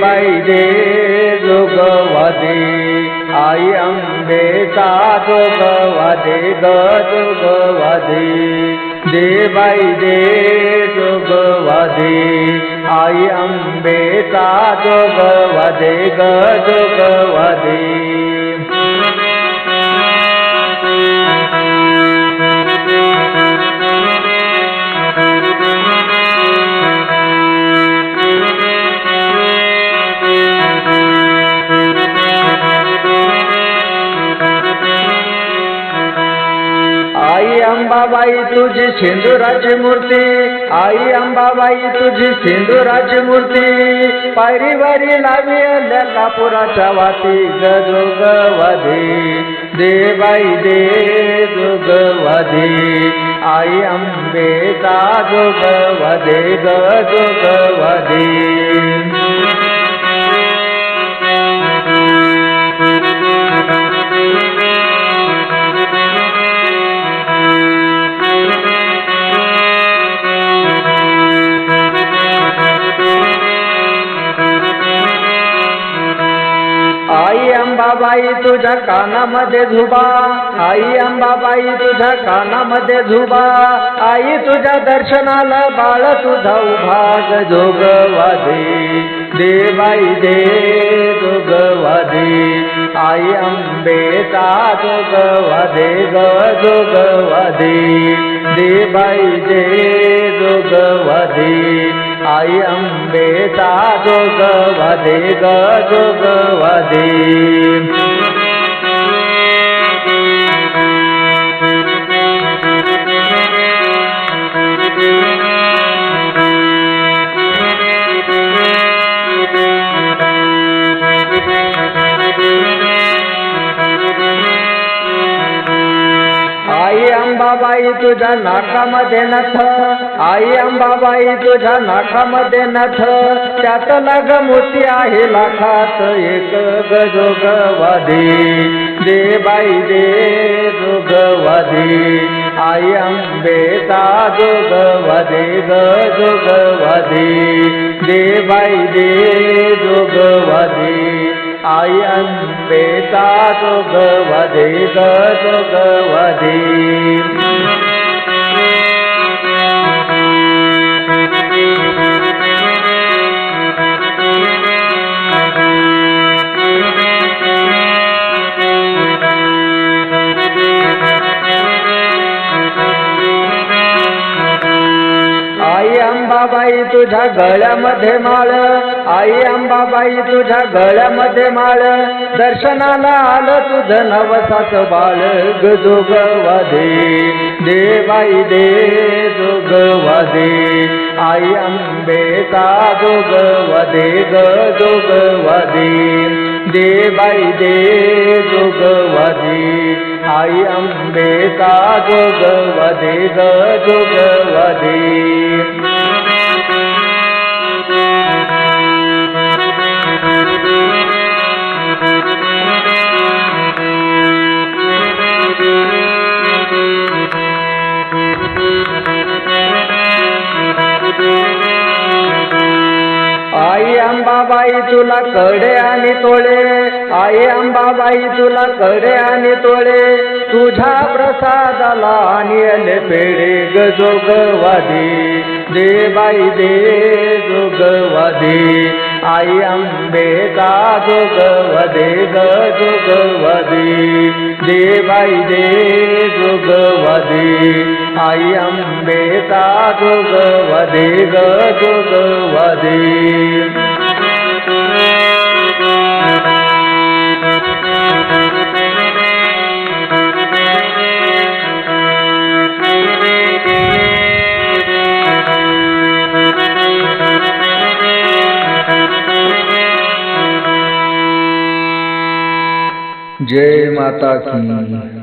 बाई दे जोगवादे। आई अंबेचा जोगवादे ग जोगवादे। दे बाई दे जोगवादे। आई अंबेचा जोगवादे ग जोगवादे। आई अंबाबाई तुझी सिंधुराची मूर्ती आई अंबाबाई तुझी सिंधुराची मूर्ती पायरीवारी लावी कापुराच्या वाती. गजोगवादी देबाई दे जोगवादी आई अंबेचा जोगवादे ग आई अंबाबाई तुझ्या कानामध्ये झुबा. आई अंबाबाई तुझ्या कानामध्ये झुबा. आई तुझ्या दर्शनाला बाळ तुझा उभाग ग जोगवादे. दे बाई दे जोगवादे. आई अंबेचा जोगवादे. ग जोगवादे. दे बाई दे जोगवादे. आई अंबेचा जोगवादे ग जोगवादे अंबाबाई तुझ्या नाकामध्ये नथ. आई अंबाबाई तुझ्या नाकामध्ये नथ. त्यात लाग मोती आहे लाखात एक गजोगवादी. दे बाई दे जोगवादी. आई अंबेचा जोगवादी गजोगवादी. दे बाई दे जोगवादी. आई अंबेचा जोगवादे ग जोगवादे आई अंबाबाई तुझ्या गळ्यामध्ये माळ आई अंबाबाई तुझ्या गळ्यामध्ये माळ. दर्शनाला आलं तुझं नवसाच बाळ. गजोगवादे देवाई दे जोगवादे. आई अंबेचा जोगवादे ग जोगवादे दे बाई दे जोगवादे. आई अंबेचा जोगवादे ग जोगवादे आई अंबाबाई तुला कडे आणि तोळे. आई अंबाबाई तुला कडे आणि तोळे. तुझ्या प्रसादाला आणि आले पेढे गजोगवादी दे बाई दे जोगवादी. आई अंबेचा जोगवदे ग जोगवदी. दे बाई दे जोगवदी. आई अंबेचा जोगवदे ग जोगवदी. जय माता की।